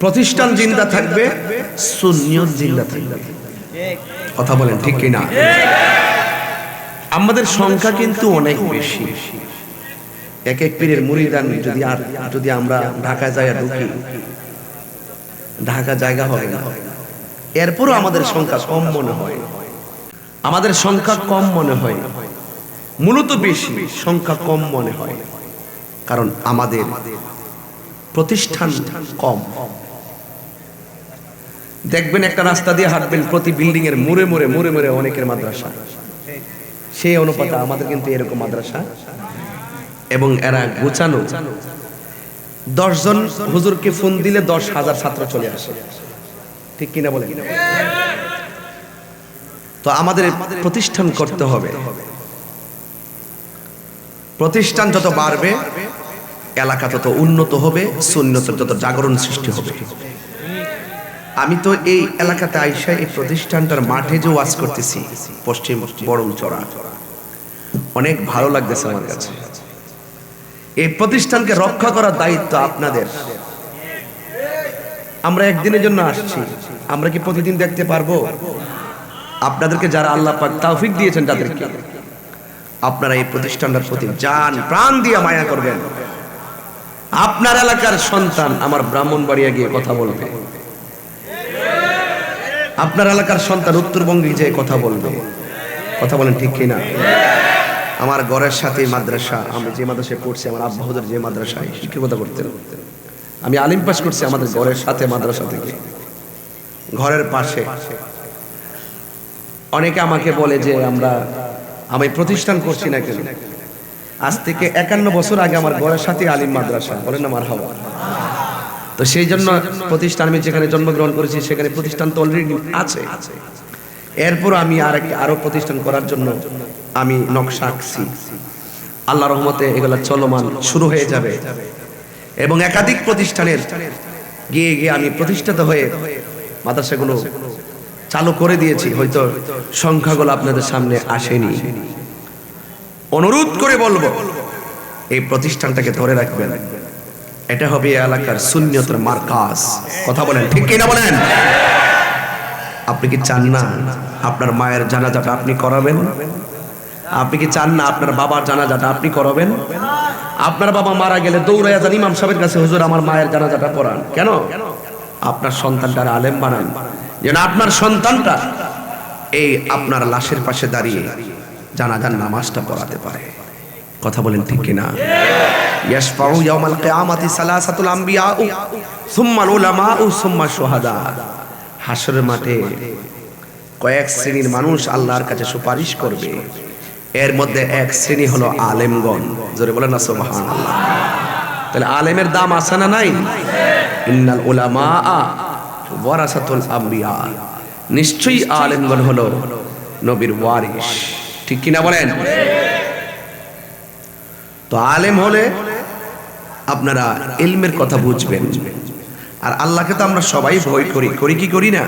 প্রতিষ্ঠান জিন্দা থাকবে সুন্নিয়ত জিন্দা থাকবে। কথা বলেন ঠিক কিনা? আমাদের সংখ্যা কিন্তু অনেক বেশি। এক এক পীরের মুরিদান যদি আর যদি আমরা ঢাকা যায় ঢুকি ঢাকা জায়গা হবে না। এরপরও আমাদের সংখ্যা কম মনে হয়। আমাদের সংখ্যা কম মনে হয়। মূলত বেশি সংখ্যা কম মনে হয়। কারণ আমাদের প্রতিষ্ঠান কম। দেখবেন একটা রাস্তা দিয়ে হাঁটবেন প্রতি বিল্ডিং এর মুড়ে মুড়ে মুড়ে মুড়ে অনেকের মাদ্রাসা। সেই অনুপাতে আমাদের কিন্তু এরকম মাদ্রাসা। এবং এরা গোছানো। দশজন হুজুরকে ফোন দিলে দশ হাজার ছাত্র চলে আসে। ঠিক কিনা বলেন? তো আমাদের প্রতিষ্ঠান করতে হবে। প্রতিষ্ঠান যত বাড়বে, এলাকা তত উন্নত হবে সুন্নত যত জাগরণ সৃষ্টি হবে। আমি তো এই এলাকাতে আইসা এই প্রতিষ্ঠানটার মাঠে যে ওয়াজ করতেছি, পশ্চিম বড় চড়া অনেক ভালো লাগতেছে আমার কাছে। এই প্রতিষ্ঠানকে রক্ষা করার দায়িত্ব আপনাদের। আমরা একদিনের জন্য আসছি। আমরা কি প্রতিদিন দেখতে পারব? আপনাদেরকে যারা আল্লাহ পাক তৌফিক দিয়েছেন তাদেরকে। আপনারা এই প্রতিষ্ঠানটার প্রতি জান প্রাণ দিয়ে মায়া করবেন। আপনার এলাকার সন্তান আমার ব্রাহ্মণবাড়িয়া গিয়ে কথা বলবে। আপনার এলাকার সন্তান উত্তরবঙ্গে যে কথা বলবে, কথা বলেন ঠিক কিনা? আমার ঘরের সাথে মাদ্রাসা, আমি যে মাদ্রাসায় পড়ছি, আমার আব্বাহুদের যে মাদ্রাসায় শিক্ষকতা করতেন, আমি আলিম পাস করছি আমাদের ঘরের সাথে, মাদ্রাসা থেকে। ঘরের পাশে। অনেকে আমাকে বলে যে আমরা, আমি প্রতিষ্ঠান করছি না কেন? আজ থেকে একান্ন বছর আগে আমার ঘরের সাথে আলিম মাদ্রাসা, বলেন আমার হাওয়া তো সেই জন্য প্রতিষ্ঠান আমি যেখানে জন্মগ্রহণ করেছি, সেখানে প্রতিষ্ঠান তো অলরেডি আছে। এরপর আমি আর আরও প্রতিষ্ঠান করার জন্য আমি নকশা আঁকছি। আল্লাহ রহমতে এগুলা চলমান শুরু হয়ে যাবে। এবং একাধিক প্রতিষ্ঠানের গিয়ে গিয়ে আমি প্রতিষ্ঠিত হয়ে মাদ্রাসাগুলো চালু করে দিয়েছি, হয়তো সংখ্যাগুলো আপনাদের সামনে আসেনি। অনুরোধ করে বলব, এই প্রতিষ্ঠানটাকে ধরে রাখবেন। এটা হবে এলাকার শূন্যতার মার্কাস কথা বলেন, ঠিক কিনা বলেন? আপনি কি চান না আপনার মায়ের জানাজাটা আপনি করাবেন? আপনি কি চান না আপনার বাবার জানাজাটা আপনি করাবেন? আপনার বাবা মারা গেলে দৌড়াইয়া যান, ইমাম সাহেবের কাছে, হুজুর, আমার মায়ের জানাজাটা পড়ান। কেন? আপনার সন্তানটার আলেম বানান। যেন আপনার সন্তানটা এই আপনার লাশের পাশে দাঁড়িয়ে জানাজার নামাজটা পড়াতে পারে। কথা বলেন, ঠিক কিনা? মাঠে কয়েক শ্রেণির মানুষ আল্লাহর কাছে সুপারিশ করবে। এর মধ্যে এক শ্রেণি হলো আলেমগণ। জোরে বলেন না তাহলে আলেমের দাম আছে না নাই? ইন্নাল উলামা ওয়ারাসাতুল আম্বিয়া। নিশ্চয়ই আলেমগণ হলো নবীর ওয়ারিস ঠিক কিনা বলেন? তো আলেম হলে আপনারা এলমের কথা বুঝবেন। আর আল্লাহকে তো আমরা সবাই ভয় করি। করি কি করি না?